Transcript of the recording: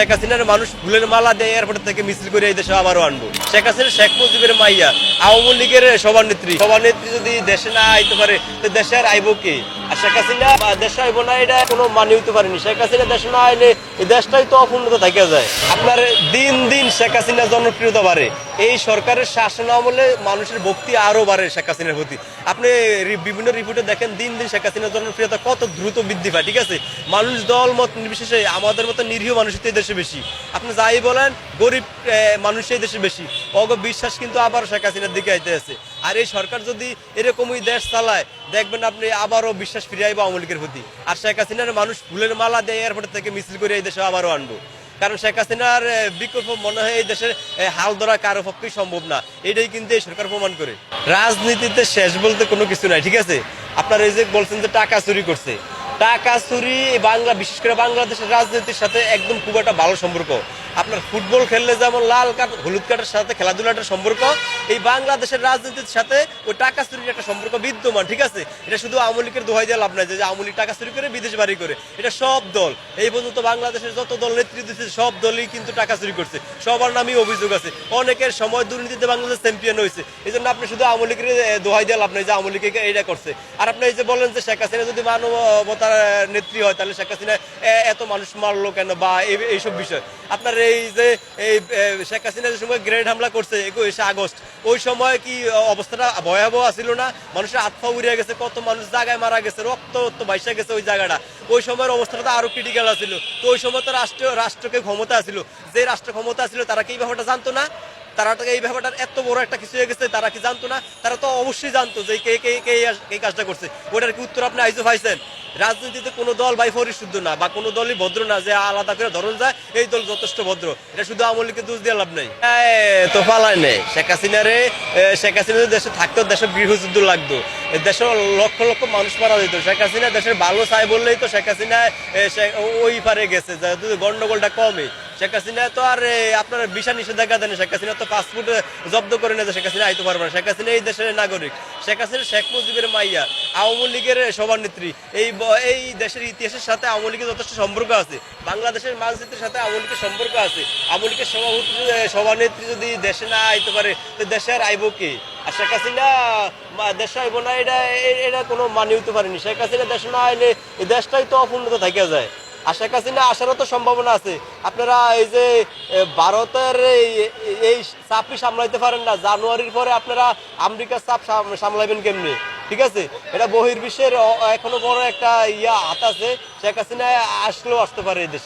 শেখ হাসিনার মানুষ ফুলের মালা এয়ারপোর্ট থেকে মিছিল করে এই দেশে আবারও আনব। শেখ হাসিনা শেখ মুজিবের মাইয়া, আওয়ামী লীগের সভানেত্রী। সভানেত্রী যদি দেশে না আইতে পারে, তো দেশে আর আইব কে? আর শেখ হাসিনা দেশে আইব না, এটা কোনো মানে হইতে পারেনি। শেখ হাসিনা দেশে না আইলে এই দেশটাই তো অপূর্ণতা থেকে যায়। আপনার দিন দিন শেখ হাসিনা জনপ্রিয়তা বাড়ে। এই সরকারের শাসন আমলে মানুষের ভক্তি আরও বাড়ে শেখ হাসিনার প্রতি। আপনি বিভিন্ন রিপোর্টে দেখেন, দিন দিন শেখ হাসিনার জনপ্রিয়তা কত দ্রুত বৃদ্ধি পায়, ঠিক আছে? মানুষ দল, মত নির্বিশেষে আমাদের মতো নিরীহ মানুষ তো দেশে বেশি। আপনি যাই বলেন, গরিব মানুষ এই দেশে বেশি। অগ বিশ্বাস কিন্তু আবার শেখ হাসিনার দিকে আইতে আছে। আর এই সরকার যদি এরকমই দেশ চালায়, দেখবেন আপনি আবারও বিশ্বাস ফিরে আইব আওয়ামী লীগের প্রতি। আর শেখ হাসিনার মানুষ ফুলের মালা দিয়ে এয়ারপোর্ট থেকে মিছিল করে এই দেশে আবারও আনব। কারণ শেখ হাসিনার বিকল্প মনে হয় এই দেশের হাল ধরা কারও পক্ষেই সম্ভব না। এটাই কিন্তু এই সরকার প্রমাণ করে। রাজনীতিতে শেষ বলতে কোনো কিছু নাই, ঠিক আছে? আপনার এই যে বলছেন যে টাকা চুরি করছে। টাকা চুরি বাংলা, বিশেষ করে বাংলাদেশের রাজনীতির সাথে একদম খুব একটা ভালো সম্পর্ক। আপনার ফুটবল খেললে যেমন লাল কার্ড, হলুদ কার্ডের সাথে খেলাধুলাটার সম্পর্ক, এই বাংলাদেশের রাজনীতির সাথে ওই টাকা চুরির বিদ্যমান, ঠিক আছে? এটা শুধু আওয়ামী লীগের দোহাই দিয়ে লাভ নাই যে আওয়ামী লীগ টাকা চুরি করে, বিদেশ বাড়ি করে। এটা সব দল। এই পর্যন্ত বাংলাদেশের যত দল নেতৃত্ব দিচ্ছে সব দলই কিন্তু টাকা চুরি করছে। সবার নামই অভিযোগ আছে। অনেকের সময় দুর্নীতিতে বাংলাদেশ চ্যাম্পিয়ন হয়েছে। এই জন্য আপনি শুধু আওয়ামী লীগের দোহাই দিয়ে লাভ নাই যে আওয়ামী লীগ এইটা করছে। আর আপনি এই যে বলেন যে শেখ হাসিনা যদি মানবতার নেত্রী হয়, তাহলে শেখ হাসিনা এত মানুষ মারলো কেন বা এই- এইসব বিষয়? আপনার এই যে, এই শেখ হাসিনা যে সময় গ্রেনেড হামলা করছে, একুশে আগস্ট ওই সময় কি অবস্থাটা ভয়াবহ ছিল না? মানুষের আত্মা উড়িয়ে গেছে, কত মানুষ জায়গায় মারা গেছে, রক্ত রক্ত বাইসা গেছে ওই জায়গাটা। ওই সময়ের অবস্থাটা আরও ক্রিটিক্যাল ছিল তো ওই সময় তো রাষ্ট্র রাষ্ট্রকে ক্ষমতা ছিল যে রাষ্ট্র ক্ষমতা ছিল তারা কি এই ব্যাপারটা জানতো না? তারা এই ব্যাপারটার এত বড় একটা কিছু হয়ে গেছে, তারা কি জানতো না? তারা তো অবশ্যই জানতো যে কে কে কে কাজটা করছে। ওটার কি উত্তর আপনি আইজো পাইছেন? রাজনীতিতে কোনো দল বাই পরিশুদ্ধ না, বা কোনো দলই ভদ্র না যে আলাদা করে ধরন যায়, এই দল যথেষ্ট ভদ্র। এটা শুধু আওয়ামী লীগকে দোষ দিয়ে লাভ নেই। তো পালায় নেই। শেখ হাসিনা রে শেখ হাসিনা দেশে থাকতো, দেশে গৃহযুদ্ধ লাগতো। দেশের লক্ষ লক্ষ মানুষ মারা যেত। শেখ হাসিনা দেশের ভালো চাই বললেই তো শেখ হাসিনা ওই পারে গেছে গন্ডগোলটা কমে। শেখ হাসিনা তো আর আপনার বিশা নিষেধাজ্ঞা দেন শেখ হাসিনা তো পাসপোর্ট জব্দ করে না শেখ হাসিনা আইতে পারবে না। শেখ হাসিনা এই দেশের নাগরিক। শেখ হাসিনা শেখ মুজিবের মাইয়া, আওয়ামী লীগের সভানেত্রী। এই এই দেশের ইতিহাসের সাথে আওয়ামী লীগের যথেষ্ট সম্পর্ক আছে। বাংলাদেশের মানচিত্রের সাথে আওয়ামী লীগের সম্পর্ক আছে। আওয়ামী লীগের সভাপতি সভানেত্রী যদি দেশে না আইতে পারে, তো দেশে আর আইব কে? আর শেখ হাসিনা দেশে আইব না, এটা এটা কোনো মানে হইতে পারেনি। শেখ হাসিনা দেশে না আইলে দেশটাই তো অপূর্ণতা থেকে যায়। আর কাছি না, আসারও তো সম্ভাবনা আছে। আপনারা এই যে ভারতের এই- চাপই সামলাইতে পারেন না। জানুয়ারির পরে আপনারা আমেরিকার চাপ সামলাবেন কেমনি? ঠিক আছে? এটা বহির্বিশ্বের এখনও বড় একটা ইয়া হাত আছে। শেখ হাসিনা আসলেও আসতে পারে এই দেশে।